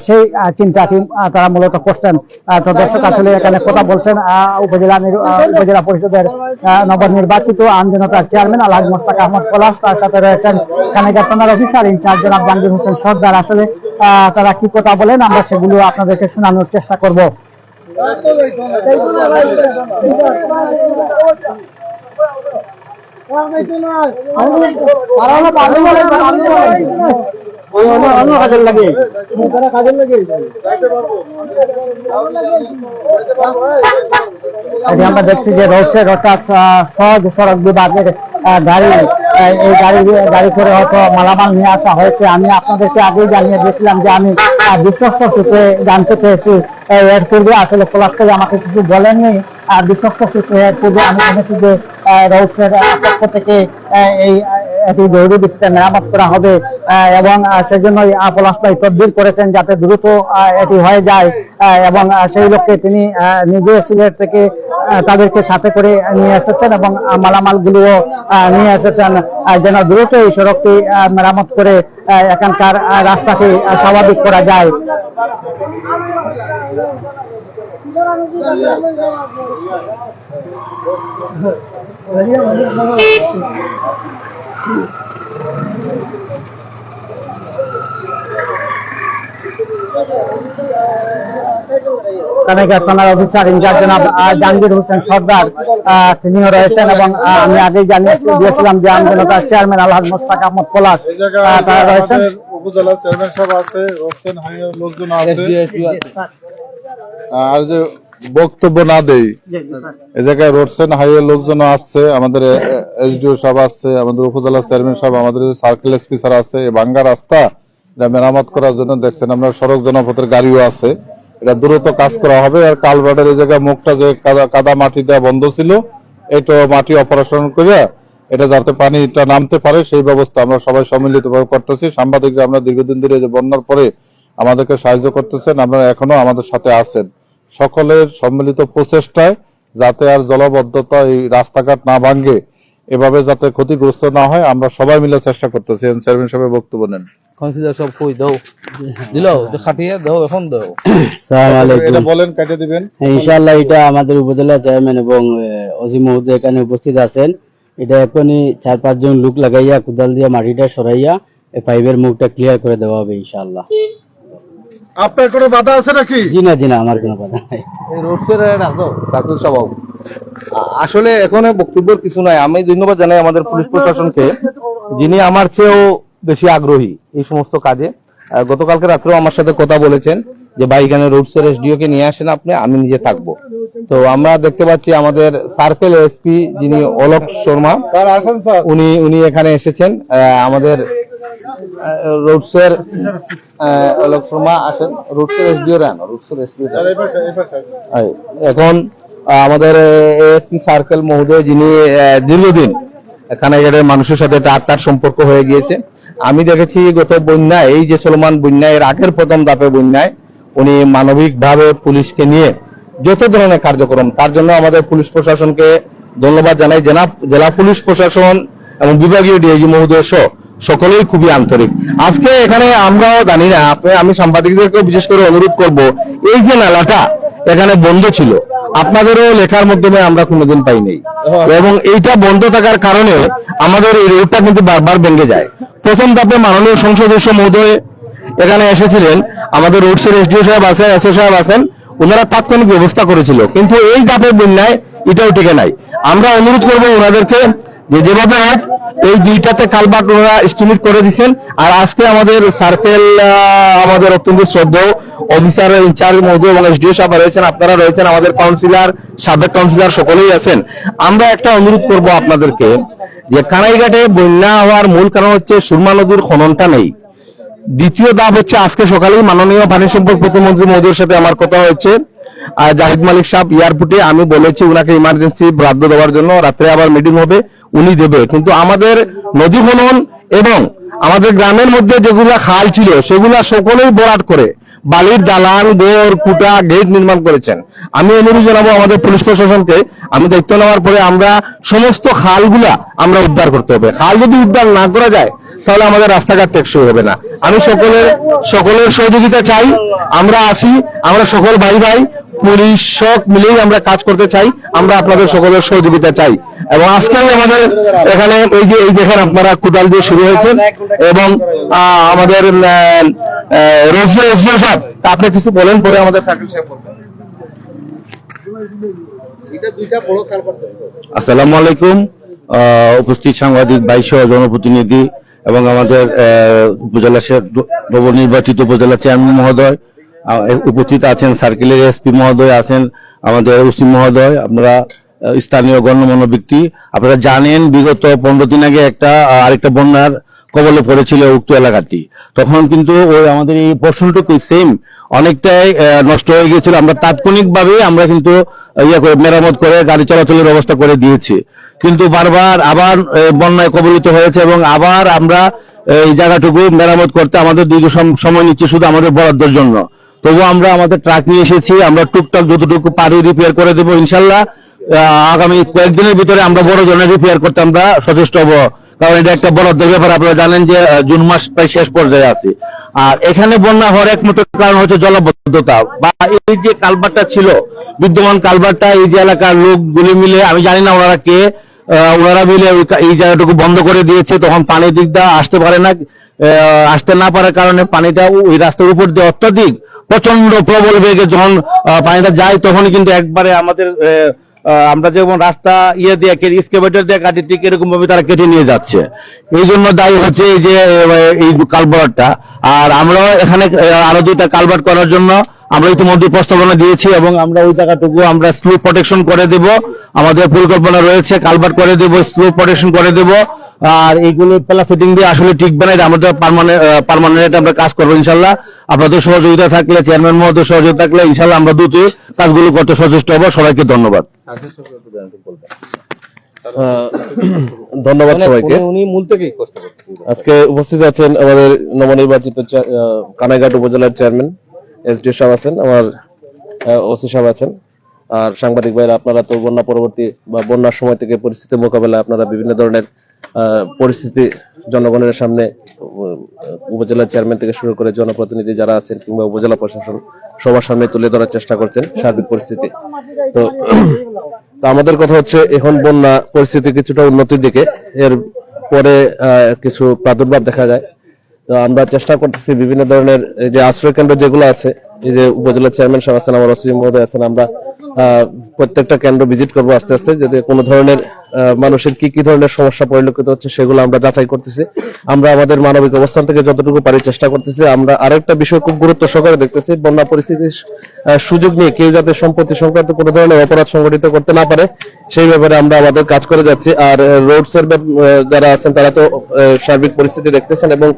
সেই চিন্তাটি তারা মূলত করছেন। তো দর্শক আসলে এখানে কথা বলছেন উপজেলা উপজেলা পরিষদের নবনির্বাচিত আমজনতার চেয়ারম্যান আলহাজ মোস্তাক আহমদ পলাশ তার সাথে রয়েছেন কানেগার থানার অফিসার ইনচার্জ জনাব জাহাঙ্গীর হোসেন সর্দার। আসলে আহ, তারা কি কথা বলেন আমরা সেগুলো আপনাদেরকে শোনানোর চেষ্টা করব। আমরা দেখছি যে সহজ সড়ক বিভাগের গাড়ি এই গাড়ি গাড়ি করে হয়তো মালামাল নিয়ে আসা হয়েছে। আমি আপনাদেরকে আগেই জানিয়ে দিয়েছিলাম যে আমি বিশ্বস্ত সূত্রে জানতে পেরেছি। এর পূর্বে আসলে থেকে আমাকে কিছু বলেননি। আর বিশ্বস্ত সূত্রে এর পূর্বে আমি জেনেছি যে রোডসের পক্ষ থেকে এই এটি জরুরি ভিত্তিতে মেরামত করা হবে এবং সেজন্যই পলাশ ভাই তদবির করেছেন যাতে দ্রুত এটি হয়ে যায় এবং সেই লক্ষ্যে তিনি নিজে সিলেট থেকে তাদেরকে সাথে করে নিয়ে এসেছেন এবং মালামালগুলোও নিয়ে এসেছেন যেন দ্রুত এই সড়কটি মেরামত করে এখানকার রাস্তাকে স্বাভাবিক করা যায়। থানার অফিসার ইনচার্জ জনাব জাহাঙ্গীর হোসেন সর্দার তিনিও রয়েছেন এবং আমি আগেই জানিয়ে দিয়েছিলাম যে আমজনতার চেয়ারম্যান আলহাজ মোস্তাক আহমদ পলাশ এই জায়গায় আহ, তারা রয়েছেন। আমাদের চেয়ারম্যান সাহেব আছে হোসেন হাইয়ের লোকজন আছে। আর যে বক্তব্য না দেই এই জায়গায় রোডসেন হাইওয়ে লোকজন আসছে আমাদের এসডিও সাহেব আসছে আমাদের উপজেলা চেয়ারম্যান সাহেব, আমাদের সার্কেল এসপি স্যার আছে ভাঙ্গা রাস্তা, এটা মেরামত করার জন্য দেখছেন আমরা সড়ক জনপথের গাড়িও আছে। এটা দ্রুত কাজ করা হবে আর কালভার্টের এই জায়গায় মুখটা যে কাদা মাটি দেওয়া বন্ধ ছিল এটা মাটি অপারেশন করে এটা যাতে পানিটা নামতে পারে, সেই ব্যবস্থা আমরা সবাই সম্মিলিতভাবে করতেছি। সাংবাদিকরা আমরা দীর্ঘদিন ধরে যে বন্যার পরে আমাদেরকে সাহায্য করতেছেন, আপনারা এখনও আমাদের সাথে আছেন। সকলের সম্মিলিত প্রচেষ্টায় যাতে আর জলবদ্ধতা এই রাস্তাঘাট না ভাঙ্গে এভাবে যাতে ক্ষতিগ্রস্ত না হয় আমরা সবাই মিলে চেষ্টা করতেছি। চেয়ারম্যান সাহেবের বক্তব্য নেন। কনসিডার সব কই? দাও। দিল খাটিয়ে দাও এখন দাও। আলাইকুম এটা বলেন কেটে দিবেন। ইনশাআল্লাহ এটা আমাদের উপজেলা চেয়ারম্যান এবং অজিম মহোদয় এখানে উপস্থিত আছেন। এটা এখনই চার পাঁচজন লোক লাগাইয়া কোদাল দিয়ে মাটিটা সরাইয়া এই পাইপের মুখটা ক্লিয়ার করে দেওয়া হবে ইনশাআল্লাহ। আপনার কোনো বাধা আছে নাকি? জি না জি না আমার কোনো কথা নাই। সভাও। আসলে এখানে বক্তব্যের কিছু নাই। আমি ধন্যবাদ জানাই আমাদের পুলিশ প্রশাসনকে যিনি আমার চেয়েও বেশি আগ্রহী এই সমস্ত কাজে। গতকালকে রাত্রেও আমার সাথে কথা বলেছেন যে ভাই এখানে রোডসের এসডিও কে নিয়ে আসেন আপনি আমি নিজে থাকব। তো আমরা দেখতে পাচ্ছি আমাদের সার্কেল এসপি যিনি অলোক শর্মা উনি উনি এখানে এসেছেন। আমাদের রোডসের অলোক শর্মা আসেন। রোডসের এসডিও রান রোডসের এসডিও এখন আমাদের এএসপি সার্কেল মহোদয় যিনি দীর্ঘদিন কানাইঘাটের মানুষের সাথে একটা আত্মার সম্পর্ক হয়ে গিয়েছে। আমি দেখেছি গত বন্যায়, এই যে চলমান বন্যায়, এর আগের প্রথম ধাপে বন্যায়, উনি মানবিকভাবে পুলিশকে নিয়ে যত ধরনের কার্যক্রম, তার জন্য আমাদের পুলিশ প্রশাসনকে ধন্যবাদ জানাই। জেলা জেলা পুলিশ প্রশাসন এবং বিভাগীয় ডিআইজি মহোদয় সহ সকলেই খুবই আন্তরিক। আজকে এখানে আমরাও জানি না আমি সাংবাদিকদেরকেও বিশেষ করে অনুরোধ করব, এই যে নালাটা এখানে বন্ধ ছিল আপনাদেরও লেখার মাধ্যমে আমরা কোনোদিন পাই নাই এবং এইটা বন্ধ থাকার কারণে আমাদের এই রোডটা কিন্তু বারবার ভেঙে যায়। প্রথম ধাপে মাননীয় সংসদ সদস্য মহোদয় এখানে এসেছিলেন। আমাদের রোডসের এসডিও সাহেব আছেন এসও সাহেব আছেন ওনারা তাৎক্ষণিক ব্যবস্থা করেছিল। কিন্তু এই ধাপে বন্যায় এটাও টিকে নাই। আমরা অনুরোধ করব ওনাদেরকে যে যেভাবে হোক, এই দুইটাতে কালবাট ওনারা এস্টিমেট করে দিচ্ছেন। আর আজকে আমাদের সার্কেল আমাদের অত্যন্ত শ্রদ্ধেয় অফিসার ইনচার্জ মহোদয় এবং এসডিও সাহেব রয়েছেন, আপনারা রয়েছেন আমাদের কাউন্সিলর সাবেক কাউন্সিলর সকলেই আছেন। আমরা একটা অনুরোধ করব আপনাদেরকে যে কানাইঘাটে বন্যা হওয়ার মূল কারণ হচ্ছে সুরমা নদীর খননটা নেই। দ্বিতীয় ধাপ হচ্ছে আজকে সকালেই মাননীয় পানি সম্পদ প্রতিমন্ত্রী মহোদয়ের সাথে আমার কথা হয়েছে। আর জাহিদ মালিক সাহেব এয়ারপোর্টে, আমি বলেছি উনাকে ইমার্জেন্সি বরাদ্দ দেওয়ার জন্য, রাত্রে আবার মিটিং হবে, উনি দেবে। কিন্তু আমাদের নদী খনন এবং আমাদের গ্রামের মধ্যে যেগুলা খাল ছিল, সেগুলা সকলেই বরাট করে। বালির দালান, গোর, কুটা, গেট নির্মাণ করেছেন। আমি অনুরোধ জানাব আমাদের পুলিশ প্রশাসনকে, আমি দায়িত্ব নেওয়ার পরে আমরা সমস্ত খালগুলা আমরা উদ্ধার করতে হবে। খাল যদি উদ্ধার না করা যায়, তাহলে আমাদের রাস্তাঘাট টেকসই হবে না। আমি সকলের সকলের সহযোগিতা চাই। আমরা আসি, আমরা সকল ভাই ভাই পুলিশ সব মিলেই আমরা কাজ করতে চাই আমরা আপনাদের সকলের সহযোগিতা চাই। এবং আজকে আমাদের এখানে এই যে এই দেখেন আপনারা কোদাল দিয়ে শুরু হয়েছে এবং আহ, আমাদের সাহেব তা আপনি কিছু বলেন পরে আমাদের সাকিব সাহেব বলবেন। আসসালামু আলাইকুম। আহ, উপস্থিত সাংবাদিক বাইশ জনপ্রতিনিধি এবং আমাদের আহ, উপজেলা নবনির্বাচিত উপজেলা চেয়ারম্যান মহোদয় উপস্থিত আছেন সার্কেলের এসপি মহোদয় আছেন আমাদের ওসি মহোদয় আহ, স্থানীয় গণ্যমান্য ব্যক্তি। আপনারা জানেন বিগত পনেরো দিন আগে একটা আরেকটা বন্যার কবলে পড়েছিল উক্ত এলাকাটি। তখন কিন্তু ওই আমাদের এই পোর্শনটুকু সেম অনেকটাই নষ্ট হয়ে গিয়েছিল। আমরা তাৎক্ষণিকভাবে আমরা কিন্তু ইয়ে করে মেরামত করে গাড়ি চলাচলের ব্যবস্থা করে দিয়েছি। কিন্তু বারবার আবার বন্যায় কবলিত হয়েছে এবং আবার আমরা এই জায়গাটুকু মেরামত করতে আমাদের দীর্ঘ সময় নিচ্ছে শুধু আমাদের বরাদ্দের জন্য। তবু আমরা আমাদের ট্রাক নিয়ে এসেছি, আমরা টুকটাক যতটুকু পারি রিপেয়ার করে দেবো ইনশাল্লাহ। আগামী কয়েকদিনের ভিতরে আমরা বড় ধরনের রিপেয়ার করতে আমরা সচেষ্ট হব। কারণ এটা একটা বরাদ্দের ব্যাপার, আপনারা জানেন যে জুন মাস প্রায় শেষ পর্যায়ে আছে। আর এখানে বন্যা হওয়ার একমাত্র কারণ হচ্ছে জলবদ্ধতা। বা এই যে কালভারটা ছিল, বিদ্যমান কালভারটা এই যে এলাকার লোকগুলি মিলে, আমি জানি না ওনারা কে ওনারা মিলে এই জায়গাটুকু বন্ধ করে দিয়েছে, তখন পানির দিকটা আসতে পারে না আসতে না পারার কারণে পানিটা ওই রাস্তার উপর দিয়ে অত্যাধিক প্রচণ্ড প্রবল বেগে যখন পানিটা যায়, তখনই কিন্তু একবারে আমাদের আমরা যেমন রাস্তা ইয়ে দিয়ে স্কেভেটার দিয়ে কাটি, ঠিক এরকম ভাবে তারা কেটে নিয়ে যাচ্ছে। এই জন্য দায়ী হচ্ছে এই যে এই কালভার্টটা। আর আমরা এখানে আরও দুইটা কালভার্ট করার জন্য আমরা ইতিমধ্যে প্রস্তাবনা দিয়েছি এবং আমরা ওই জায়গাটুকু আমরা স্লো প্রোটেকশন করে দেব। আমাদের পরিকল্পনা রয়েছে, কালভার্ট করে দেব স্লো প্রোটেকশন করে দেব। আর এইগুলো পেলা ফিটিং দিয়ে আসলে টিকবে না আমাদের পার্মানেন্ট আমরা কাজ করব ইনশাল্লাহ। আপনাদের সহযোগিতা থাকলে চেয়ারম্যান মহোদয় সহযোগিতা থাকলে ইনশাল্লাহ আমরা দ্রুত কাজগুলো করতে সচেষ্ট হব। সবাইকে ধন্যবাদ। ধন্যবাদ সবাইকে। উনি মূল থেকেই আজকে উপস্থিত আছেন আমাদের নবনির্বাচিত কানাইঘাট উপজেলার চেয়ারম্যান এস ডি সাহেব আছেন আমার ওসি সাহেব আছেন। আর সাংবাদিক ভাইরা আপনারা তো বন্যা পরবর্তী বা বন্যার সময় থেকে পরিস্থিতি মোকাবেলায় আপনারা বিভিন্ন ধরনের পরিস্থিতি জনগণের সামনে উপজেলা চেয়ারম্যান থেকে শুরু করে জনপ্রতিনিধি যারা আছেন কিংবা উপজেলা প্রশাসন সবার সামনে তুলে ধরার চেষ্টা করছেন সার্বিক পরিস্থিতি। তো আমাদের কথা হচ্ছে, এখন বন্যা পরিস্থিতি কিছুটা উন্নতির দিকে। এর পরে কিছু প্রাদুর্ভাব দেখা যায়। তো আমরা চেষ্টা করতেছি বিভিন্ন ধরনের যে আশ্রয় কেন্দ্র যেগুলো আছে, এই যে উপজেলা চেয়ারম্যান সাহেব আছেন, আমার ওসি মহোদয় আছেন, আমরা প্রত্যেকটা কেন্দ্র ভিজিট করব আস্তে আস্তে, যাতে কোনো ধরনের মানুষের কি কি ধরনের সমস্যা পরিলক্ষিত হচ্ছে সেগুলো আমরা যাচাই করতেছি। আমরা আমাদের মানবিক অবস্থান থেকে যতটুকু পারি চেষ্টা করতেছি। আমরা আরেকটা বিষয় খুব গুরুত্ব সহকারে দেখতেছি, বন্যা পরিস্থিতির সুযোগ নিয়ে কেউ যাতে সম্পত্তি সংক্রান্ত কোনো ধরনের অপরাধ সংগঠিত করতে না পারে, সেই ব্যাপারে আমরা আমাদের কাজ করে যাচ্ছি। আর রোডস এর যারা আছেন তারা তো সার্বিক পরিস্থিতি দেখতেছেন এবং